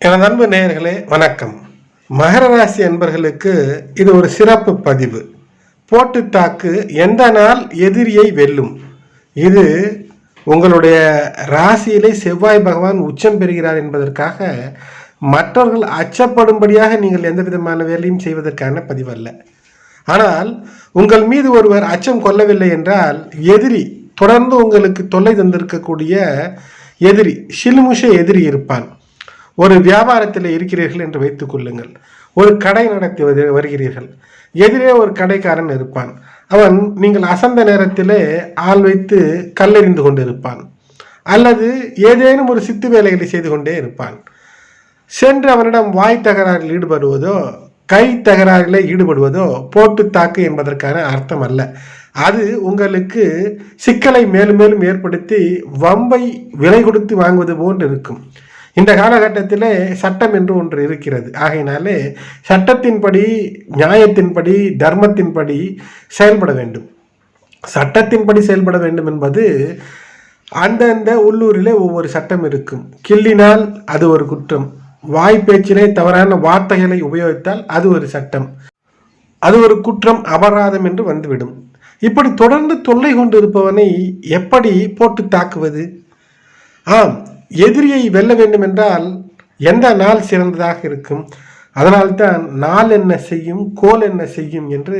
எனது அன்பு நேயர்களே வணக்கம். மகர ராசி அன்பர்களுக்கு இது ஒரு சிறப்பு பதிவு. போட்டு தாக்கு எந்த நாள் எதிரியை வெல்லும்? இது உங்களுடைய ராசியிலே செவ்வாய் பகவான் உச்சம் பெறுகிறார் என்பதற்காக மற்றவர்கள் அச்சப்படும்படியாக நீங்கள் எந்த விதமான வேலையும் செய்வதற்கான பதிவு அல்ல ஆனால் உங்கள் மீது ஒருவர் அச்சம் கொள்ளவில்லை என்றால் எதிரி தொடர்ந்து உங்களுக்கு தொல்லை தந்திருக்கக்கூடிய எதிரி சிலுமுஷ எதிரி இருப்பான். ஒரு வியாபாரத்தில் இருக்கிறீர்கள் என்று வைத்துக் கொள்ளுங்கள். ஒரு கடை நடத்தி வருகிறீர்கள். எதிரே ஒரு கடைக்காரன் இருப்பான். அவன் நீங்கள் அசந்த நேரத்திலே ஆள் வைத்து கல்லெறிந்து கொண்டிருப்பான். அல்லது ஏதேனும் ஒரு சித்து வேலைகளை செய்து கொண்டே இருப்பான். சென்று அவனிடம் வாய் தகராறில் ஈடுபடுவதோ கை தகராறில் ஈடுபடுவதோ போட்டு தாக்கு என்பதற்கான அர்த்தம் அல்ல. அது உங்களுக்கு சிக்கலை மேலும் மேலும் ஏற்படுத்தி வம்பை விலை கொடுத்து வாங்குவது போன்று இருக்கும். இந்த காலகட்டத்திலே சட்டம் என்று ஒன்று இருக்கிறது. ஆகையினாலே சட்டத்தின்படி நியாயத்தின்படி தர்மத்தின்படி செயல்பட வேண்டும். சட்டத்தின்படி செயல்பட வேண்டும் என்பது அந்தந்த உள்ளூரிலே ஒவ்வொரு சட்டம் இருக்கும். கிள்ளினால் அது ஒரு குற்றம். வாய் பேச்சிலே தவறான வார்த்தைகளை உபயோகித்தால் அது ஒரு சட்டம். அது ஒரு குற்றம் அபராதம் என்று வந்துவிடும். இப்படி தொடர்ந்து தொல்லை கொண்டு இருப்பவனை எப்படி போட்டு தாக்குவது? ஆம் எதிரியை வெல்ல வேண்டும் என்றால் எந்த நாள் சிறந்ததாக இருக்கும்? அதனால்தான் நாள் என்ன செய்யும் கோல் என்ன செய்யும் என்று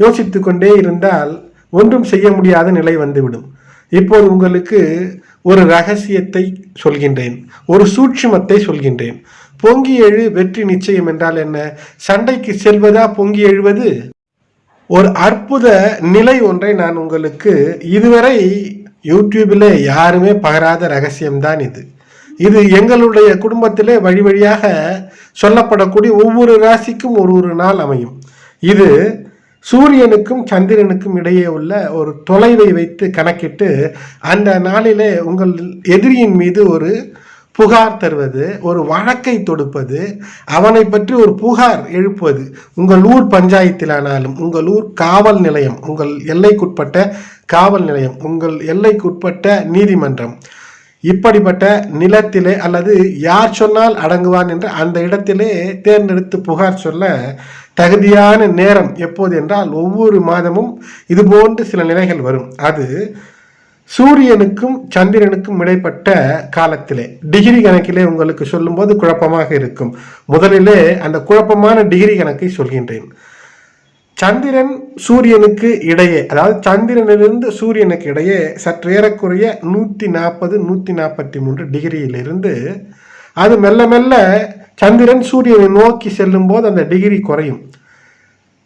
யோசித்து கொண்டே இருந்தால் ஒன்றும் செய்ய முடியாத நிலை வந்துவிடும். இப்போது உங்களுக்கு ஒரு ரகசியத்தை சொல்கின்றேன் ஒரு சூட்சுமத்தை சொல்கின்றேன். பொங்கி எழு வெற்றி நிச்சயம் என்றால் என்ன? சண்டைக்கு செல்வதா பொங்கி எழுவது? ஒரு அற்புத நிலை ஒன்றை நான் உங்களுக்கு இதுவரை யூடியூபில் யாருமே பகராத ரகசியம்தான் இது. இது எங்களுடைய குடும்பத்திலே வழி வழியாக சொல்லப்படக்கூடிய ஒவ்வொரு ராசிக்கும் ஒரு ஒரு நாள் அமையும். இது சூரியனுக்கும் சந்திரனுக்கும் இடையே உள்ள ஒரு தொலைவை வைத்து கணக்கிட்டு அந்த நாளிலே உங்கள் எதிரியின் மீது ஒரு புகார் தருவது ஒரு வழக்கை தொடுப்பது அவனை பற்றி ஒரு புகார் எழுப்புவது. உங்கள் ஊர் பஞ்சாயத்திலானாலும் உங்கள் ஊர் காவல் நிலையம் உங்கள் எல்லைக்குட்பட்ட காவல் நிலையம் உங்கள் எல்லைக்குட்பட்ட நீதிமன்றம் இப்படிப்பட்ட நிலத்திலே அல்லது யார் சொன்னால் அடங்குவான் என்று அந்த இடத்திலே தேர்ந்தெடுத்து புகார் சொல்ல தகுதியான நேரம் எப்போது என்றால் ஒவ்வொரு மாதமும் இது போன்று சில நிலைகள் வரும். அது சூரியனுக்கும் சந்திரனுக்கும் இடைப்பட்ட காலத்திலே டிகிரி கணக்கிலே உங்களுக்கு சொல்லும்போது குழப்பமாக இருக்கும். முதலிலே அந்த குழப்பமான டிகிரி கணக்கை சொல்கின்றேன். சந்திரன் சூரியனுக்கு இடையே அதாவது சந்திரனிலிருந்து சூரியனுக்கு இடையே சற்று ஏறக்குறைய நூற்றி நாற்பது நூற்றி நாற்பத்தி மூன்று டிகிரியிலிருந்து அது மெல்ல மெல்ல சந்திரன் சூரியனை நோக்கி செல்லும் போது அந்த டிகிரி குறையும்.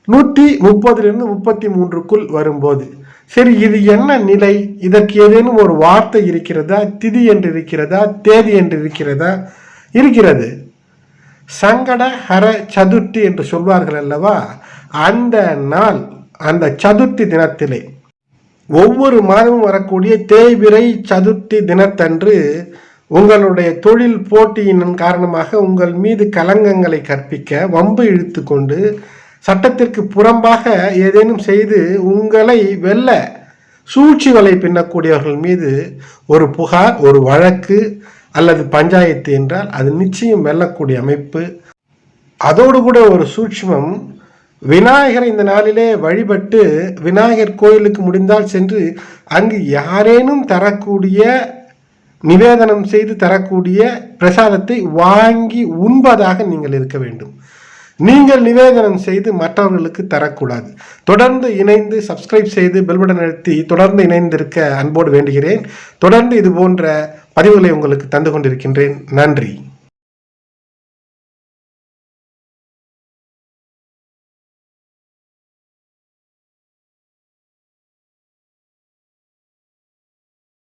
நூற்றி முப்பதுலேருந்து முப்பத்தி மூன்றுக்குள் வரும்போது சரி இது என்ன நிலை? இதற்கு ஏதேனும் ஒரு வார்த்தை இருக்கிறதா? திதி என்று இருக்கிறதா? தேதி என்று இருக்கிறதா? இருக்கிறது. சங்கட ஹர சதுர்த்தி என்று சொல்வார்கள் அல்லவா? அந்த நாள் அந்த சதுர்த்தி தினத்திலே. ஒவ்வொரு மாதமும் வரக்கூடிய தேய்பிரை சதுர்த்தி தினத்தன்று உங்களுடைய தொழில் போட்டியின் காரணமாக உங்கள் மீது கலங்கங்களை கற்பிக்க வம்பு இழுத்து கொண்டு சட்டத்திற்கு புறம்பாக ஏதேனும் செய்து உங்களை வெல்ல சூழ்ச்சி வலை பின்னக்கூடியவர்கள் மீது ஒரு புகார் ஒரு வழக்கு அல்லது பஞ்சாயத்து என்றால் அது நிச்சயம் வெல்லக்கூடிய அமைப்பு. அதோடு கூட ஒரு சூட்சமம் விநாயகரை இந்த நாளிலே வழிபட்டு விநாயகர் கோயிலுக்கு முடிந்தால் சென்று அங்கு யாரேனும் தரக்கூடிய நிவேதனம் செய்து தரக்கூடிய பிரசாதத்தை வாங்கி உண்பதாக நீங்கள் இருக்க வேண்டும். நீங்கள் நிவேதனம் செய்து மற்றவர்களுக்கு தரக்கூடாது. தொடர்ந்து இணைந்து சப்ஸ்கிரைப் செய்து பெல்பட்டன் அழுத்தி தொடர்ந்து இணைந்திருக்க அன்போடு வேண்டுகிறேன். தொடர்ந்து இது போன்ற பதிவுகளை உங்களுக்கு தந்து கொண்டிருக்கின்றேன். நன்றி.